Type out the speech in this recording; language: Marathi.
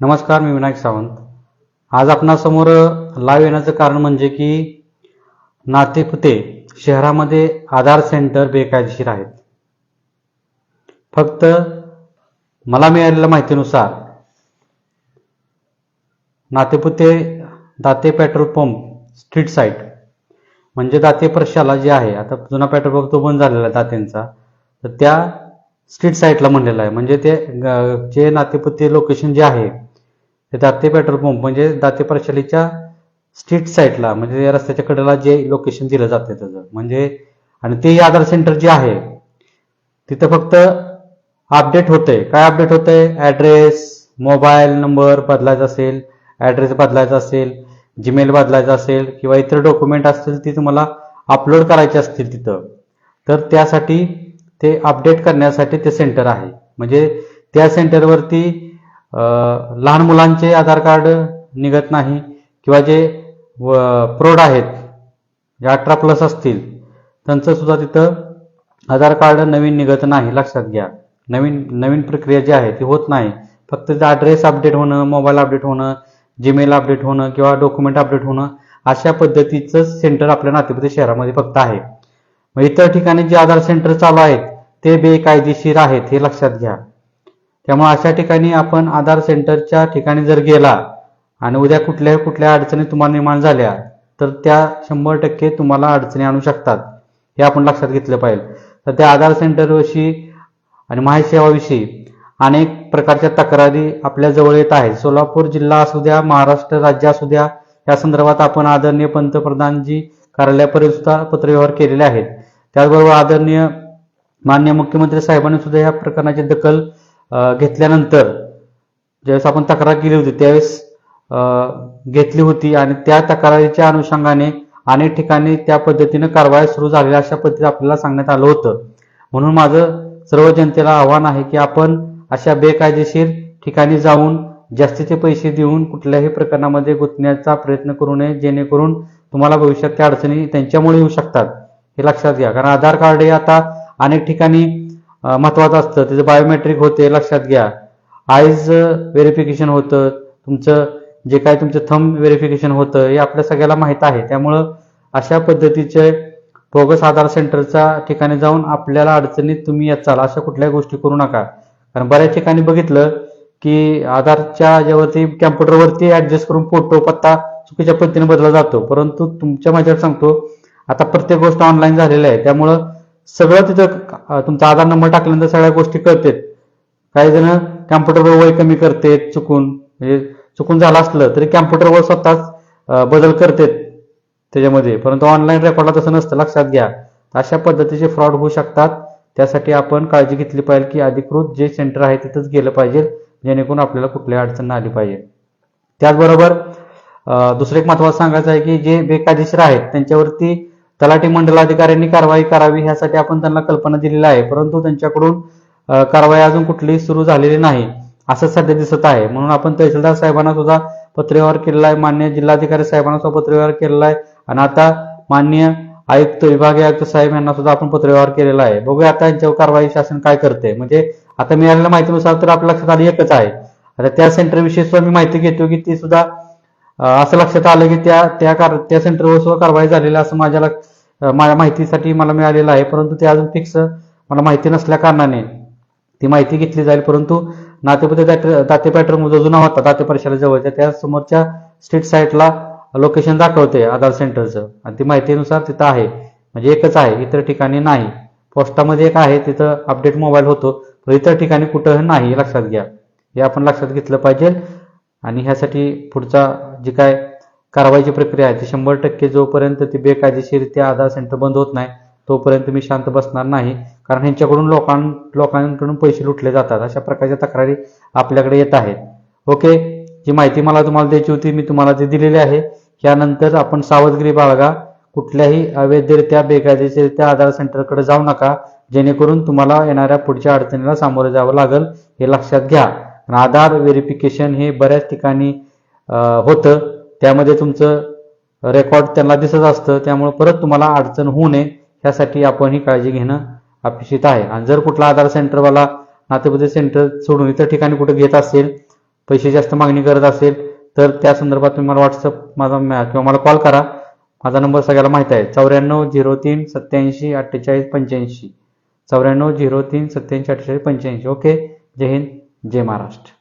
नमस्कार मी विनायक सावंत. आज आपणासमोर लाईव्ह येण्याचं कारण म्हणजे की नातेपुते शहरामध्ये आधार सेंटर बेकायदेशीर आहेत. फक्त मला मिळालेल्या माहितीनुसार Natepute Date petrol pump street side म्हणजे दाते प्रशाला जे आहे आता जुना पेट्रोल पंप तो बंद झालेला आहे दातेंचा तर त्या स्ट्रीट साईटला म्हणलेला आहे. म्हणजे ते जे नातेपुते लोकेशन जे आहे ते दाते पेट्रोल पंप म्हणजे दाते प्रशालीच्या स्ट्रीट साईटला म्हणजे या रस्त्याच्या कडेला जे लोकेशन दिलं जातं त्याचं. म्हणजे आणि ते आधार सेंटर जे आहे तिथं फक्त अपडेट होतंय. काय अपडेट होतंय? ॲड्रेस मोबाईल नंबर बदलायचा असेल ॲड्रेस बदलायचा असेल जीमेल बदलायचा असेल किंवा इतर डॉक्युमेंट असतील ती तुम्हाला अपलोड करायचे असतील तिथं. तर त्यासाठी ते अपडेट करण्यासाठी ते सेंटर आहे. म्हणजे त्या सेंटरवरती लहान मुलांचे आधार कार्ड निघत नाही किंवा जे व- प्रौढ आहेत जे अठरा प्लस असतील त्यांचं सुद्धा तिथं आधार कार्ड नवीन निघत नाही. लक्षात घ्या. नवीन नवीन प्रक्रिया जी आहे ती होत नाही. फक्त ॲड्रेस अपडेट होणं मोबाईल अपडेट होणं जीमेल अपडेट होणं किंवा डॉक्युमेंट अपडेट होणं अशा पद्धतीचं सेंटर आपल्या नातेपुते शहरामध्ये फक्त आहे. मग इतर ठिकाणी जे आधार सेंटर चालू आहेत ते बेकायदेशीर आहेत हे लक्षात घ्या. त्यामुळे अशा ठिकाणी आपण आधार सेंटरच्या ठिकाणी जर गेला आणि उद्या कुठल्याही कुठल्या अडचणी तुम्हाला निर्माण झाल्या तर त्या शंभर टक्के तुम्हाला अडचणी आणू शकतात. हे आपण लक्षात घेतलं पाहिजे. तर त्या आधार सेंटरविषयी आणि माहिती अनेक प्रकारच्या तक्रारी आपल्या जवळ येत आहेत. सोलापूर जिल्हा असू द्या महाराष्ट्र राज्य असू द्या या संदर्भात आपण आदरणीय पंतप्रधानजी कार्यालयापर्यंत सुद्धा पत्रव्यवहार केलेले आहेत. त्याचबरोबर आदरणीय मान्य मुख्यमंत्री साहेबांनी सुद्धा या प्रकरणाची दखल घेतल्यानंतर ज्यावेळेस आपण तक्रार केली होती त्यावेळेस घेतली होती आणि त्या तक्रारीच्या अनुषंगाने अनेक ठिकाणी त्या पद्धतीनं कारवाई सुरू झालेल्या अशा पद्धतीत आपल्याला सांगण्यात आलं होतं. म्हणून माझं सर्व जनतेला आव्हान आहे की आपण अशा बेकायदेशीर ठिकाणी जाऊन जास्तीचे पैसे देऊन कुठल्याही प्रकरणामध्ये गुंतण्याचा प्रयत्न करू नये जेणेकरून तुम्हाला भविष्यात त्या अडचणी त्यांच्यामुळे येऊ शकतात हे लक्षात घ्या. कारण आधार कार्ड हे आता अनेक ठिकाणी महत्वाचं असतं. त्याचं बायोमेट्रिक होते लक्षात घ्या. आईज व्हेरिफिकेशन होतं. तुमचं जे काय तुमचं थंब व्हेरिफिकेशन होतं हे आपल्या सगळ्याला माहीत आहे. त्यामुळं अशा पद्धतीचे बोगस आधार सेंटरच्या ठिकाणी जाऊन आपल्याला अडचणीत तुम्ही याचाल अशा कुठल्याही गोष्टी करू नका. कारण बऱ्याच ठिकाणी बघितलं की आधारच्या ज्यावरती कॅम्प्युटरवरती ऍडजस्ट करून फोटो पत्ता चुकीच्या पद्धतीने बदलला जातो. परंतु तुमच्या माझ्यावर सांगतो आता प्रत्येक गोष्ट ऑनलाईन झालेली आहे. त्यामुळं सगळं तिथं तुमचा आधार नंबर टाकल्यानंतर सगळ्या गोष्टी कळतात. काही जण कॅम्प्युटरवर वय कमी करतात चुकून. म्हणजे चुकून झालं असलं तरी कॅम्प्युटरवर स्वतःच बदल करतात त्याच्यामध्ये. परंतु ऑनलाईन रेकॉर्डला तसं नसतं लक्षात घ्या. अशा पद्धतीचे फ्रॉड होऊ शकतात. त्यासाठी आपण काळजी घेतली पाहिजे की अधिकृत जे सेंटर आहे तिथंच गेलं पाहिजे जेणेकरून आपल्याला कुठली अडचण आली पाहिजे. त्याचबरोबर दुसरं एक महत्वाचं सांगायचं आहे की जे बेकायदेशीर आहेत त्यांच्यावरती तलाठी मंडलाधिकाऱ्यांनी कारवाई करावी ह्यासाठी आपण त्यांना कल्पना दिलेली आहे. परंतु त्यांच्याकडून कारवाई अजून कुठलीही सुरू झालेली नाही. असं सध्या दिसत आहे. म्हणून आपण तहसीलदार साहेबांना सुद्धा पत्रव्यवहार केलेला आहे. मान्य जिल्हाधिकारी साहेबांना सुद्धा पत्रव्यवहार केलेला आहे. आणि आता मान्य आयुक्त विभागीय आयुक्त साहेब यांना सुद्धा आपण पत्रव्यवहार केलेला आहे. बघूया आता यांच्यावर कारवाई शासन काय करते म्हणजे आता मिळालेल्या माहितीनुसार तर आपल्या लक्षात आली एकच आहे. आता त्या सेंटरविषयी सुद्धा मी माहिती घेतो की ती सुद्धा असं लक्षात आलं की त्या त्या कार त्या सेंटरवर सुद्धा कारवाई झालेली आहे असं माझ्या माझ्या माहितीसाठी मला मिळालेलं आहे. परंतु ते अजून फिक्स मला माहिती नसल्या कारणाने ती माहिती घेतली जाईल. परंतु नातेपुते दाते पॅटर्न जो जुना होता दाते परिसरा जवळच्या त्या समोरच्या स्ट्रीट साईटला लोकेशन दाखवते आधार सेंटरचं आणि ती माहितीनुसार तिथं आहे. म्हणजे एकच आहे इतर ठिकाणी नाही. पोस्टामध्ये एक आहे तिथं अपडेट मोबाईल होतो. पण इतर ठिकाणी कुठं नाही लक्षात घ्या. हे आपण लक्षात घेतलं पाहिजे. आणि ह्यासाठी पुढचा जी काय कारवाईची प्रक्रिया आहे ती शंभर टक्के जोपर्यंत ती बेकायदेशीरित्या आधार सेंटर बंद होत नाही तोपर्यंत मी शांत बसणार नाही. कारण ह्यांच्याकडून लोकां लोकांकडून पैसे लुटले जातात. अशा प्रकारच्या तक्रारी आपल्याकडे येत आहेत. ओके? जी माहिती मला तुम्हाला द्यायची होती मी तुम्हाला ती दिलेली आहे. यानंतर आपण सावधगिरी बाळगा. कुठल्याही अवैधरित्या बेकायदेशीरित्या आधार सेंटरकडे जाऊ नका. जेणेकरून तुम्हाला येणाऱ्या पुढच्या अडचणीला सामोरं जावं लागेल हे लक्षात घ्या. आधार व्हेरिफिकेशन हे बऱ्याच ठिकाणी होतं. त्यामध्ये तुमचं रेकॉर्ड त्यांना दिसत असतं. त्यामुळे परत तुम्हाला अडचण होऊ नये. यासाठी आपण ही काळजी घेणं अपेक्षित आहे. आणि जर कुठला आधार सेंटरवाला नातेबद्दल सेंटर सोडून इतर ठिकाणी कुठे घेत असेल पैसे जास्त मागणी करत असेल तर त्या संदर्भात तुम्ही मला व्हॉट्सअप माझा किंवा मला कॉल करा. माझा नंबर सगळ्याला माहीत आहे. चौऱ्याण्णव झिरो तीन सत्याऐंशी अठ्ठेचाळीस पंच्याऐंशी. चौऱ्याण्णव झिरो तीन सत्याऐंशी अठ्ठेचाळीस पंच्याऐंशी. ओके? जय हिंद. जय महाराष्ट्र.